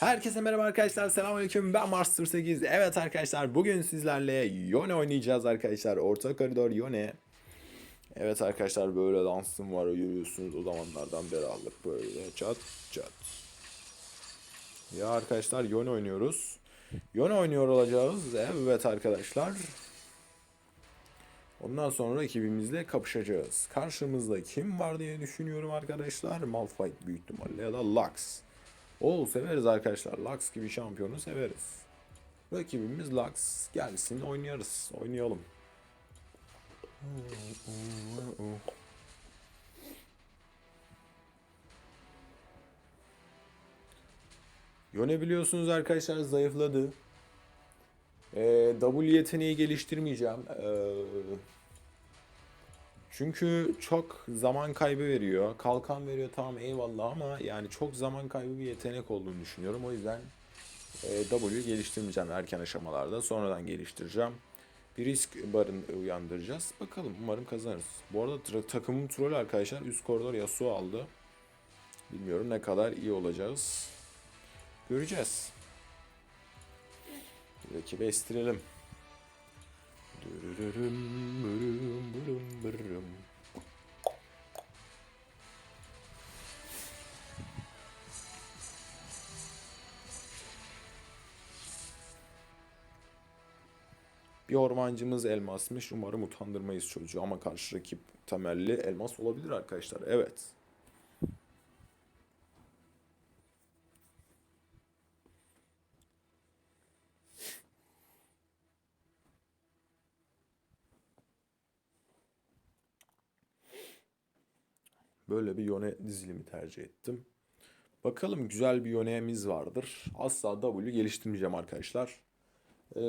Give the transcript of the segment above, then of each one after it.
Herkese merhaba arkadaşlar. Selamünaleyküm. Ben Master 8. Evet arkadaşlar bugün sizlerle Yone oynayacağız arkadaşlar. Orta koridor Yone. Evet arkadaşlar böyle dansım var görüyorsunuz o zamanlardan beri aldık böyle çat çat. Ya arkadaşlar Yone oynuyoruz. Yone oynuyor olacağız. Evet arkadaşlar. Ondan sonra ekibimizle kapışacağız. Karşımızda kim var diye düşünüyorum arkadaşlar. Malphite büyük ihtimalle ya da Lux. Oo severiz arkadaşlar. Lux gibi şampiyonu severiz. Rakibimiz Lux. Gelsin oynarız. Oynayalım. Yone biliyorsunuz arkadaşlar zayıfladı. Ee, W yeteneği geliştirmeyeceğim. Ee, çünkü çok zaman kaybı veriyor. Kalkan veriyor tamam eyvallah ama yani çok zaman kaybı bir yetenek olduğunu düşünüyorum. O yüzden e, W geliştirmeyeceğim erken aşamalarda. Sonradan geliştireceğim. Bir risk barın uyandıracağız. Bakalım umarım kazanırız. Bu arada takımım troll arkadaşlar. Üst koridor Yasuo aldı. Bilmiyorum ne kadar iyi olacağız. Göreceğiz. Rakibi estirelim. Dürürürüm, bürüm, bürüm. Bir ormancımız elmasmış. Umarım utandırmayız çocuğu ama karşı rakip temelli elmas olabilir arkadaşlar. Evet. Böyle bir yone dizilimi tercih ettim. Bakalım güzel bir yöneğimiz vardır. Asla W geliştirmeyeceğim arkadaşlar. Ee,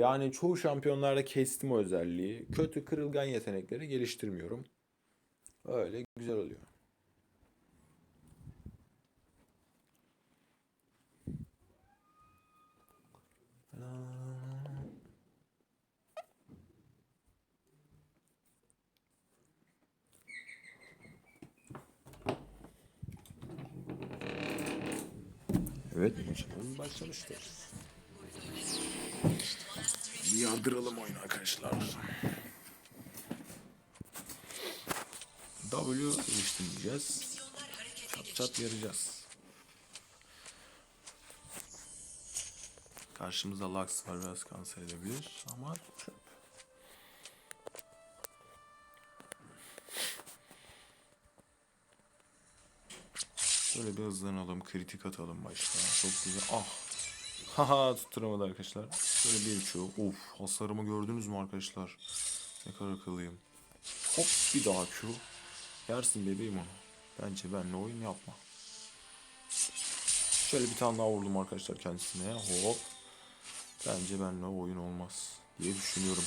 yani çoğu şampiyonlarda kestim o özelliği. Kötü kırılgan yetenekleri geliştirmiyorum. Öyle güzel oluyor. Evet, maçımız başlamıştır. Bir yardıralım oyunu arkadaşlar. W geliştirmeyeceğiz. Çat çat yarayacağız. Karşımızda Lux var biraz kanser edebilir ama Şöyle bir hızlanalım, kritik atalım başta. Çok güzel. Ah! Haha tutturamadı arkadaşlar. Şöyle bir Q. Of hasarımı gördünüz mü arkadaşlar? Ne kadar akıllıyım. Hop bir daha Q. Yersin bebeğim onu. Bence benle oyun yapma. Şöyle bir tane daha vurdum arkadaşlar kendisine. Hop. Bence benle oyun olmaz diye düşünüyorum.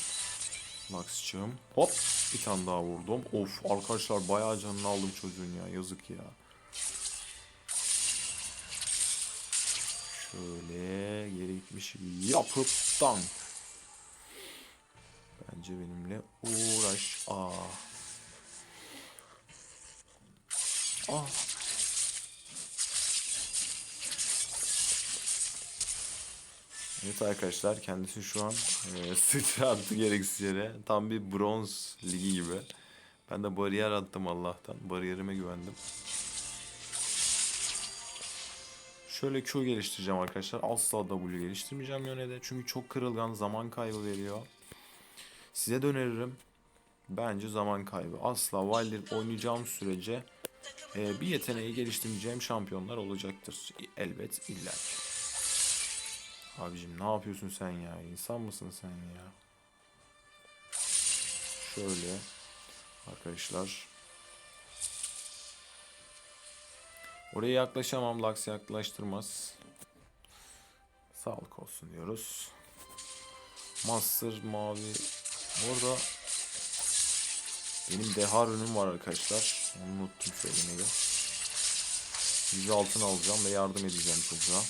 Lux'cığım. Hop. Bir tane daha vurdum. Of arkadaşlar bayağı canını aldım çocuğun ya. Yazık ya. Şöyle geri gitmiş yapıp dank. Bence benimle uğraş. Aa. Ah. Evet arkadaşlar kendisi şu an e, sıçrattı gereksiz yere. Tam bir bronz ligi gibi. Ben de bariyer attım Allah'tan. Bariyerime güvendim. Şöyle Q geliştireceğim arkadaşlar. Asla W geliştirmeyeceğim yönede. Çünkü çok kırılgan zaman kaybı veriyor. Size de öneririm. Bence zaman kaybı. Asla Wilder oynayacağım sürece e, bir yeteneği geliştirmeyeceğim şampiyonlar olacaktır. Elbet illa. Abicim ne yapıyorsun sen ya? İnsan mısın sen ya? Şöyle arkadaşlar. Oraya yaklaşamam. Lux yaklaştırmaz. Sağlık olsun diyoruz. Master mavi. Orada benim deha ürünüm var arkadaşlar. Onu unuttum söylemeyi. Yüz altın alacağım ve yardım edeceğim çocuğa.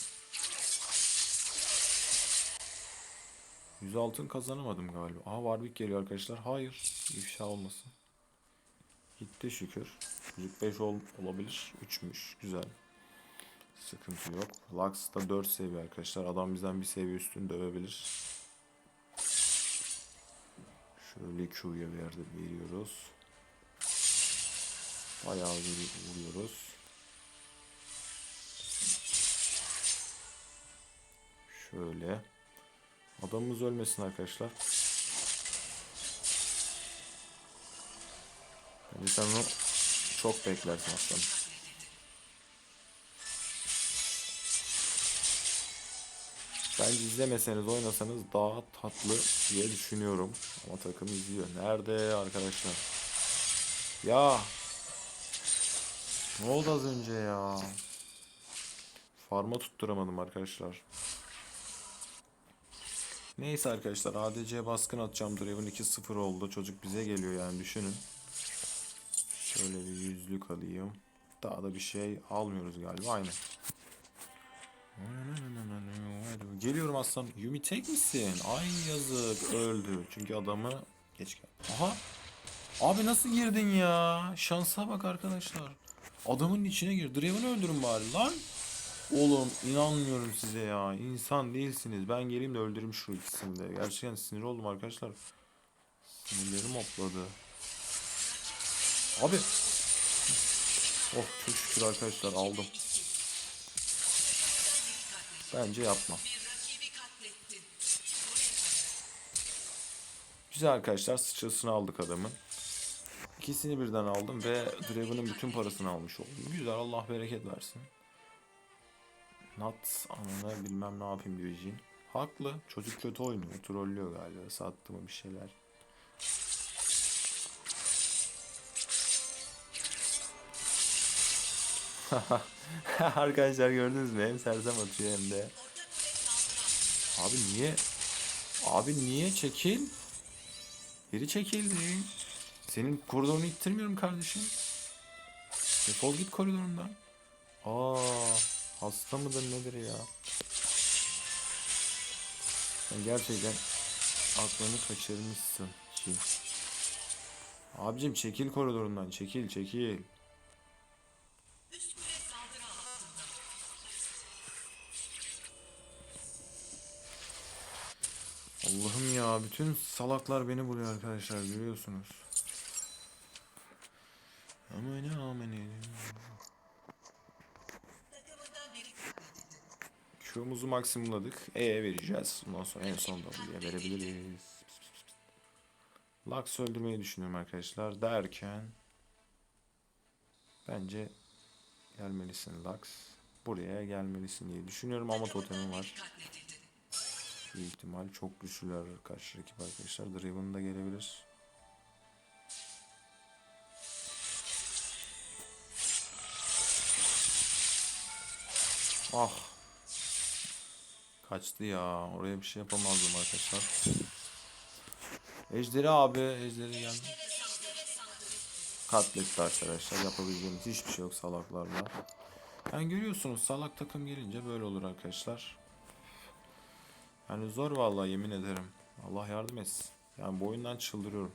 Yüz altın kazanamadım galiba. Aha Warwick geliyor arkadaşlar. Hayır. ifşa olmasın. Gitti şükür. 45 ol olabilir. 3'müş. Güzel. Sıkıntı yok. Lux da 4 seviye arkadaşlar. Adam bizden bir seviye üstünü dövebilir. Şöyle Q'ya verdi, veriyoruz. Bayağı vuruyoruz. Şöyle. Adamımız ölmesin arkadaşlar. Bence sen çok beklersin aslanım. Bence izlemeseniz oynasanız daha tatlı diye düşünüyorum. Ama takım izliyor. Nerede arkadaşlar? Ya. Ne oldu az önce ya? Farma tutturamadım arkadaşlar. Neyse arkadaşlar ADC baskın atacağım. Draven 2-0 oldu. Çocuk bize geliyor yani düşünün. Şöyle bir yüzlük alayım. Daha da bir şey almıyoruz galiba. Aynen. Geliyorum aslan. Yumi tek misin? Ay yazık öldü. Çünkü adamı geç geldi. Aha. Abi nasıl girdin ya? Şansa bak arkadaşlar. Adamın içine gir. Draven'ı öldürün bari lan. Oğlum inanmıyorum size ya. İnsan değilsiniz. Ben geleyim de öldüreyim şu ikisini de. Gerçekten sinir oldum arkadaşlar. Sinirlerim hopladı. Abi. Oh çok şükür arkadaşlar aldım. Bence yapma. Güzel arkadaşlar sıçrasını aldık adamın. İkisini birden aldım ve Draven'ın bütün parasını almış oldum. Güzel Allah bereket versin. Nat anına bilmem ne yapayım diyor Jin. Haklı. Çocuk kötü oynuyor. Trollüyor galiba. Sattı mı bir şeyler. Arkadaşlar gördünüz mü? Hem sersem atıyor hem de. Abi niye? Abi niye çekil? Geri çekildi. Senin koridorunu ittirmiyorum kardeşim. Defol git koridorumdan. Aa, hasta mıdır nedir ya? Sen gerçekten aklını kaçırmışsın. Abicim çekil koridorundan çekil çekil. Bütün salaklar beni buluyor arkadaşlar görüyorsunuz. Aman aman Q'muzu maksimumladık. E vereceğiz. Ondan sonra en son W'ye verebiliriz. Lux öldürmeyi düşünüyorum arkadaşlar. Derken bence gelmelisin Lux. Buraya gelmelisin diye düşünüyorum ama totemim var. Büyük ihtimal çok güçlüler karşı rakip arkadaşlar. Draven da gelebilir. Ah. Kaçtı ya. Oraya bir şey yapamazdım arkadaşlar. Ejderi abi. Ejderi geldi. Katletti arkadaşlar. Yapabileceğimiz hiçbir şey yok salaklarla. Yani görüyorsunuz salak takım gelince böyle olur arkadaşlar. Yani zor vallahi yemin ederim. Allah yardım etsin. Yani bu oyundan çıldırıyorum.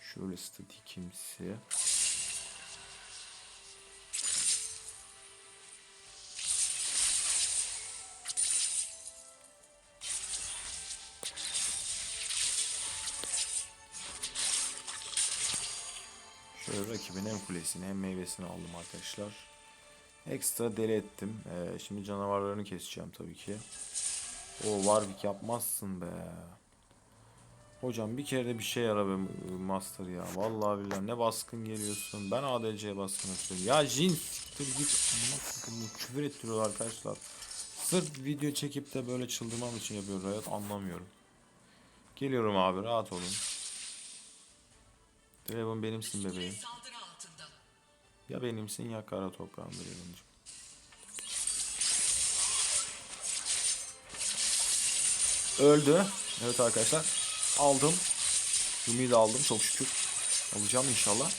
Şöyle statikimsi. Şöyle rakibin hem kulesini hem meyvesini aldım arkadaşlar. Ekstra deli ettim. Ee, şimdi canavarlarını keseceğim tabii ki. O Warwick yapmazsın be. Hocam bir kere de bir şey yara be Master ya. Vallahi billahi ne baskın geliyorsun. Ben ADC'ye baskın atıyorum. Ya Jin siktir git. Küfür ettiriyor arkadaşlar. Sırf video çekip de böyle çıldırmam için yapıyor Riot anlamıyorum. Geliyorum abi rahat olun. Draven benimsin bebeğim. Ya benimsin ya kara toprağın Draven'cım. Öldü. Evet arkadaşlar. Aldım. Yumi'yi de aldım çok şükür. Alacağım inşallah.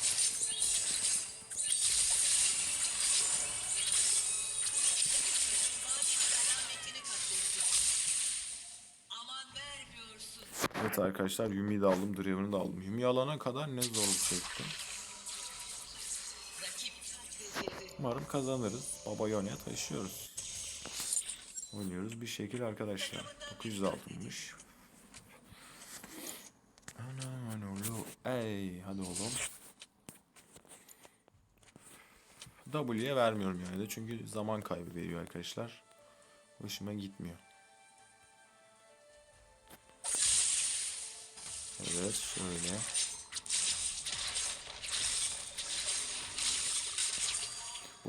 Evet arkadaşlar Yumi'yi de aldım. Draven'ı da aldım. Yumi'yi alana kadar ne zorluk çektim. Umarım kazanırız. Baba Yonya taşıyoruz. Oynuyoruz bir şekil arkadaşlar. 900 altınmış. Anam anam Ey hadi oğlum. W'ye vermiyorum yani de çünkü zaman kaybı veriyor arkadaşlar. Hoşuma gitmiyor. Evet şöyle.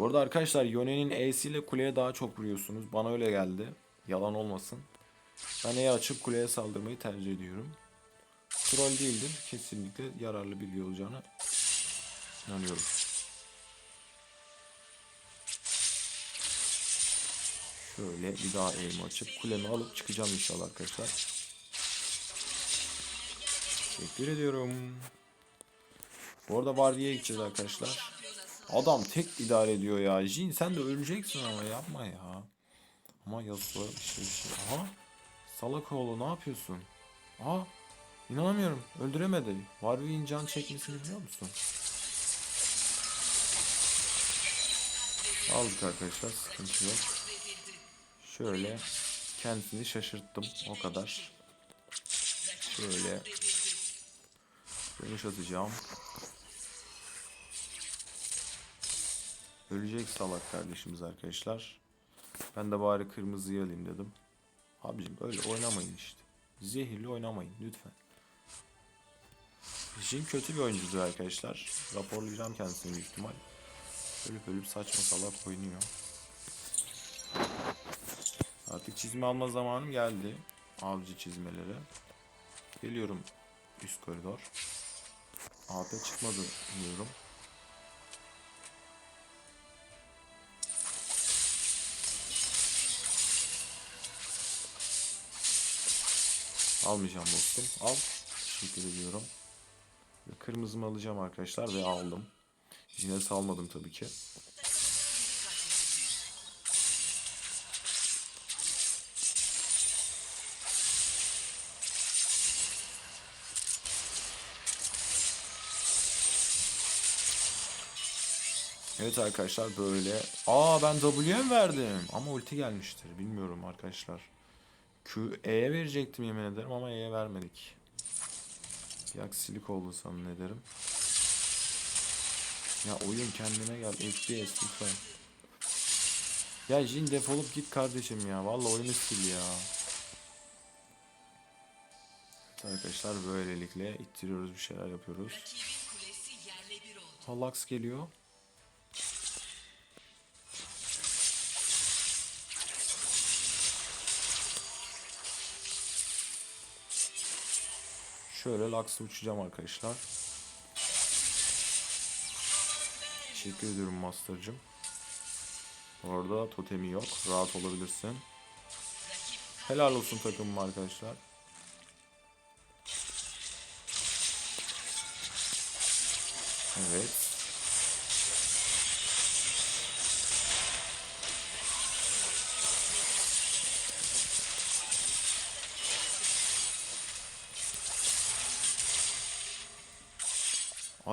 Bu arada arkadaşlar Yone'nin E'si ile kuleye daha çok vuruyorsunuz. Bana öyle geldi. Yalan olmasın. Ben E'yi açıp kuleye saldırmayı tercih ediyorum. Troll değildir. Kesinlikle yararlı bilgi olacağına inanıyorum. Şöyle bir daha aim açıp kulemi alıp çıkacağım inşallah arkadaşlar. Teşekkür ediyorum. Bu arada Vardi'ye gideceğiz arkadaşlar. Adam tek idare ediyor ya. Jin sen de öleceksin ama yapma ya. Ama Yasuo bir şey şey. Aha. Salak oğlu ne yapıyorsun? Aha. İnanamıyorum. Öldüremedi. Warwick'in can çekmesini biliyor musun? Aldık arkadaşlar. Sıkıntı yok. Şöyle kendisini şaşırttım. O kadar. Şöyle dönüş atacağım. Ölecek salak kardeşimiz arkadaşlar. Ben de bari kırmızıyı alayım dedim. Abicim öyle oynamayın işte. Zehirli oynamayın lütfen. Jin kötü bir oyuncudur arkadaşlar. Raporlayacağım kendisini büyük ihtimal. Ölüp ölüp saçma salak oynuyor. Artık çizme alma zamanım geldi. Avcı çizmeleri. Geliyorum üst koridor. AP çıkmadı diyorum. Almayacağım dostum. Al. Teşekkür ediyorum. Ve kırmızımı alacağım arkadaşlar ve aldım. Yine salmadım tabii ki. Evet arkadaşlar böyle. Aa ben W'ye mi verdim? Ama ulti gelmiştir. Bilmiyorum arkadaşlar. Q E'ye verecektim yemin ederim ama E'ye vermedik. Bir aksilik oldu zannederim. Ya oyun kendine gel. FPS lütfen. Ya Jin defolup git kardeşim ya. Vallahi oyunu sil ya. Arkadaşlar böylelikle ittiriyoruz bir şeyler yapıyoruz. Halax geliyor. Şöyle Lux'la uçacağım arkadaşlar. Teşekkür ediyorum Master'cım. Orada totemi yok. Rahat olabilirsin. Helal olsun takımım arkadaşlar. Evet.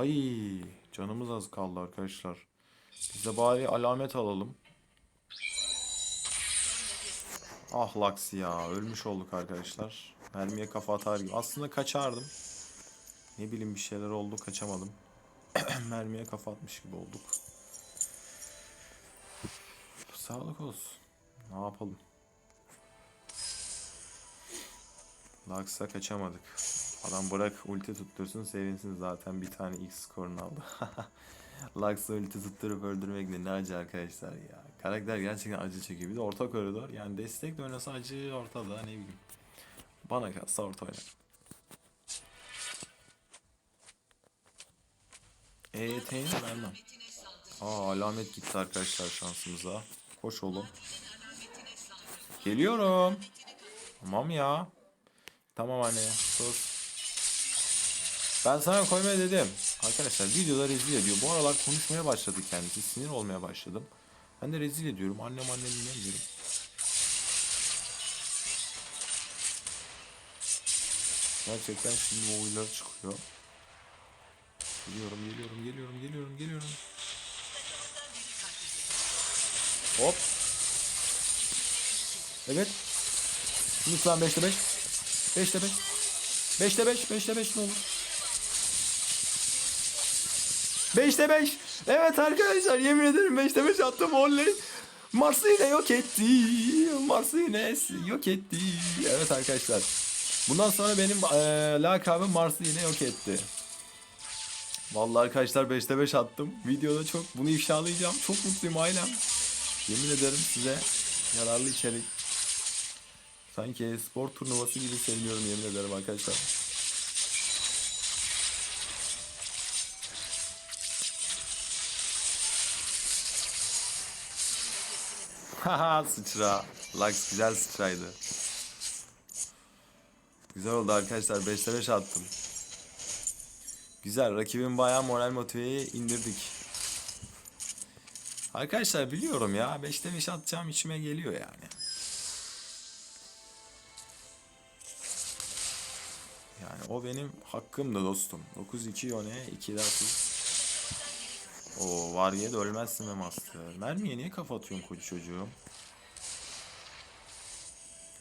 Ay canımız az kaldı arkadaşlar. Biz de bari alamet alalım. Ah Lux ya ölmüş olduk arkadaşlar. Mermiye kafa atar gibi. Aslında kaçardım. Ne bileyim bir şeyler oldu kaçamadım. Mermiye kafa atmış gibi olduk. Sağlık olsun. Ne yapalım? Lux'a kaçamadık. Adam bırak ulti tuttursun sevinsin zaten bir tane X skorunu aldı. Lux'a ulti tutturup öldürmek ne acı arkadaşlar ya. Karakter gerçekten acı çekiyor. Bir de orta koridor. Yani destek de oynasa acı ortada ne bileyim. Bana kalsa orta oynar. EYT'yi vermem. Aa alamet gitti arkadaşlar şansımıza. Koş oğlum. Geliyorum. Tamam ya. Tamam anne. Sus. Ben sana koymaya dedim. Arkadaşlar videoda rezil ediyor. Bu aralar konuşmaya başladı kendisi. Sinir olmaya başladım. Ben de rezil ediyorum. Annem annem dinlemiyorum. Gerçekten şimdi o oyunlar çıkıyor. Geliyorum, geliyorum, geliyorum, geliyorum, geliyorum. Hop. Evet. Lütfen 5'te 5. 5'te 5. 5'te 5. 5'te 5 ne olur. 5'te 5. Evet arkadaşlar yemin ederim 5'te 5 attım oley. Mars'ı yine yok etti. Mars'ı yine yok etti. Evet arkadaşlar. Bundan sonra benim eee lakabım Mars'ı yine yok etti. Vallahi arkadaşlar 5'te 5 attım. Videoda çok bunu ifşalayacağım. Çok mutluyum ailem. Yemin ederim size yararlı içerik. Sanki spor turnuvası gibi seviniyorum yemin ederim arkadaşlar. Haha sıçra. Lux güzel sıçraydı. Güzel oldu arkadaşlar. 5'te 5 attım. Güzel. Rakibin bayağı moral motiveyi indirdik. Arkadaşlar biliyorum ya. 5'te 5 atacağım içime geliyor yani. Yani o benim hakkımdı dostum. 9-2 Yone, 2 de asist. Oo var ya da ölmezsin be Master. Mermiye niye kafa atıyorsun koca çocuğum?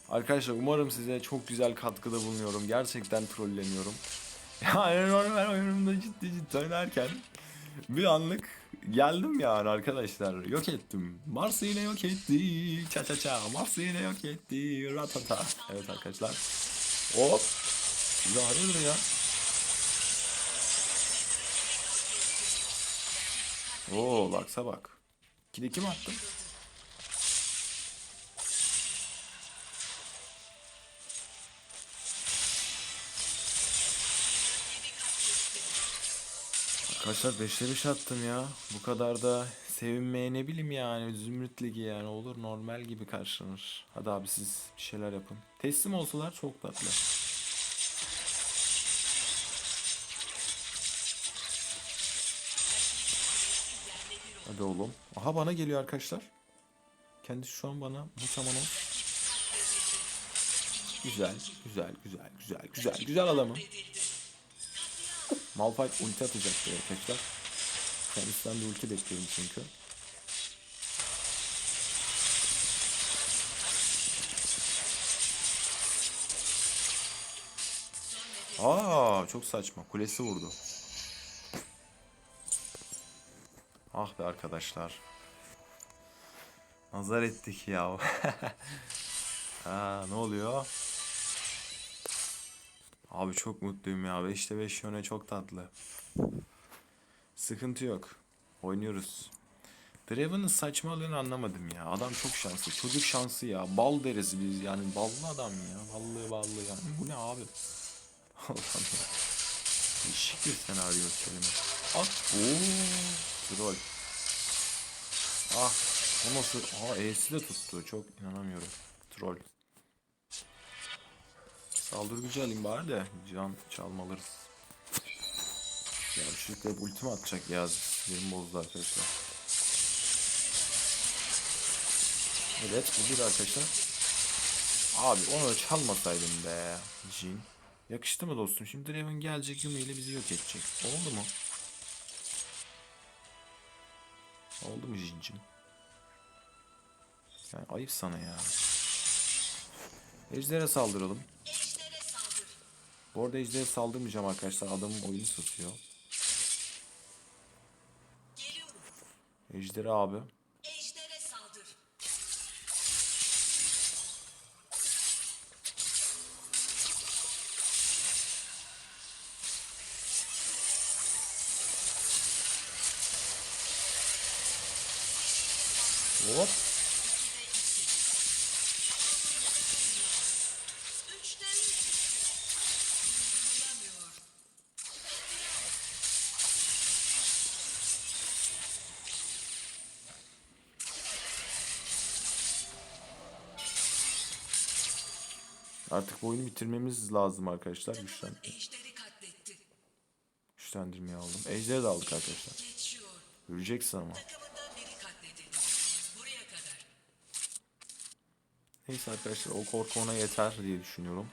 Arkadaşlar umarım size çok güzel katkıda bulunuyorum. Gerçekten trolleniyorum. Yani normal oyunumda ciddi ciddi oynarken bir anlık geldim yani arkadaşlar. Yok ettim. Mars'ı yine yok etti. Ça ça ça. Mars'ı yine yok etti. Ratata. Evet arkadaşlar. Hop. Hayırdır ya. Oo Lux'a bak. 2'de 2 mi attım? Arkadaşlar 5'te 5 attım ya. Bu kadar da sevinmeye ne bileyim yani. Zümrüt Ligi yani olur normal gibi karşılanır. Hadi abi siz bir şeyler yapın. Teslim olsalar çok tatlı. Hadi oğlum. Aha bana geliyor arkadaşlar. Kendisi şu an bana bu zaman o. Güzel, güzel, güzel, güzel, güzel, güzel adamı. Malphite ulti atacaktı arkadaşlar. Kendisinden bir ulti bekliyorum çünkü. Aa çok saçma. Kulesi vurdu. Ah be arkadaşlar. Nazar ettik ya. ha ne oluyor? Abi çok mutluyum ya. 5'te 5 yöne çok tatlı. Sıkıntı yok. Oynuyoruz. Draven'ın saçmalığını anlamadım ya. Adam çok şanslı. Çocuk şansı ya. Bal deriz biz yani. Ballı adam ya. Ballı ballı yani. Bu ne abi? Allah'ım ya. Değişik bir senaryo kelime. At. Ooo. Troll. Ah. O nasıl? Aa E'si de tuttu. Çok inanamıyorum. Troll. Saldır gücü alayım bari de can çalmalırız. Ya şu hep ultimi atacak ya. Yerim bozdu arkadaşlar. Evet bu bir arkadaşlar. Abi onu çalmasaydım be. Jin. Yakıştı mı dostum? Şimdi Draven gelecek ile bizi yok edecek. Oldu mu? Oldu mu Jin'cim? Yani ayıp sana ya. Ejder'e saldıralım. Bu arada Ejder'e saldırmayacağım arkadaşlar. Adamın oyunu satıyor. Ejder'e abi. Hop. Artık bu oyunu bitirmemiz lazım arkadaşlar. Güçlen, Ejder'i katletti. güçlendirmeyi aldım. Ejder'i de aldık arkadaşlar. Göreceksin ama. Neyse arkadaşlar o korku ona yeter diye düşünüyorum.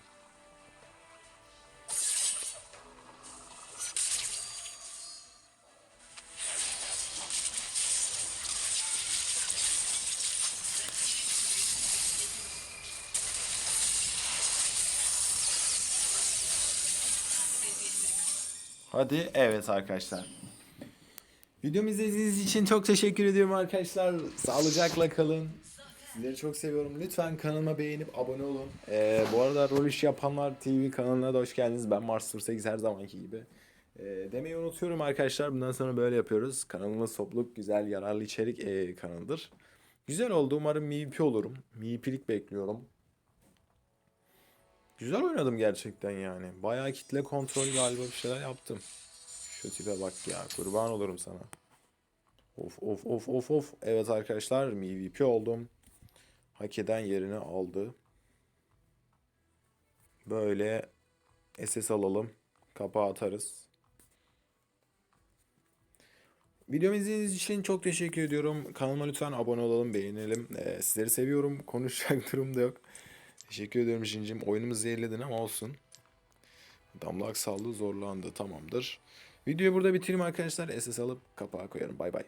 Hadi evet arkadaşlar. Videomu izlediğiniz için çok teşekkür ediyorum arkadaşlar. Sağlıcakla kalın. Sizleri çok seviyorum. Lütfen kanalıma beğenip abone olun. Ee, bu arada Rol İş Yapanlar TV kanalına da hoş geldiniz. Ben Mars 08 her zamanki gibi. Ee, demeyi unutuyorum arkadaşlar. Bundan sonra böyle yapıyoruz. Kanalımız topluluk güzel, yararlı içerik ee, kanalıdır. Güzel oldu. Umarım MVP olurum. MVP'lik bekliyorum. Güzel oynadım gerçekten yani. Bayağı kitle kontrol galiba bir şeyler yaptım. Şu tipe bak ya. Kurban olurum sana. Of of of of of. Evet arkadaşlar MVP oldum. Hak eden yerini aldı. Böyle SS alalım. Kapağı atarız. Videomu izlediğiniz için çok teşekkür ediyorum. Kanalıma lütfen abone olalım, beğenelim. Ee, sizleri seviyorum. Konuşacak durum da yok. Teşekkür ediyorum Şincim. Oyunumu zehirledin ama olsun. Damla Aksallı zorlandı. Tamamdır. Videoyu burada bitireyim arkadaşlar. SS alıp kapağı koyarım. Bay bay.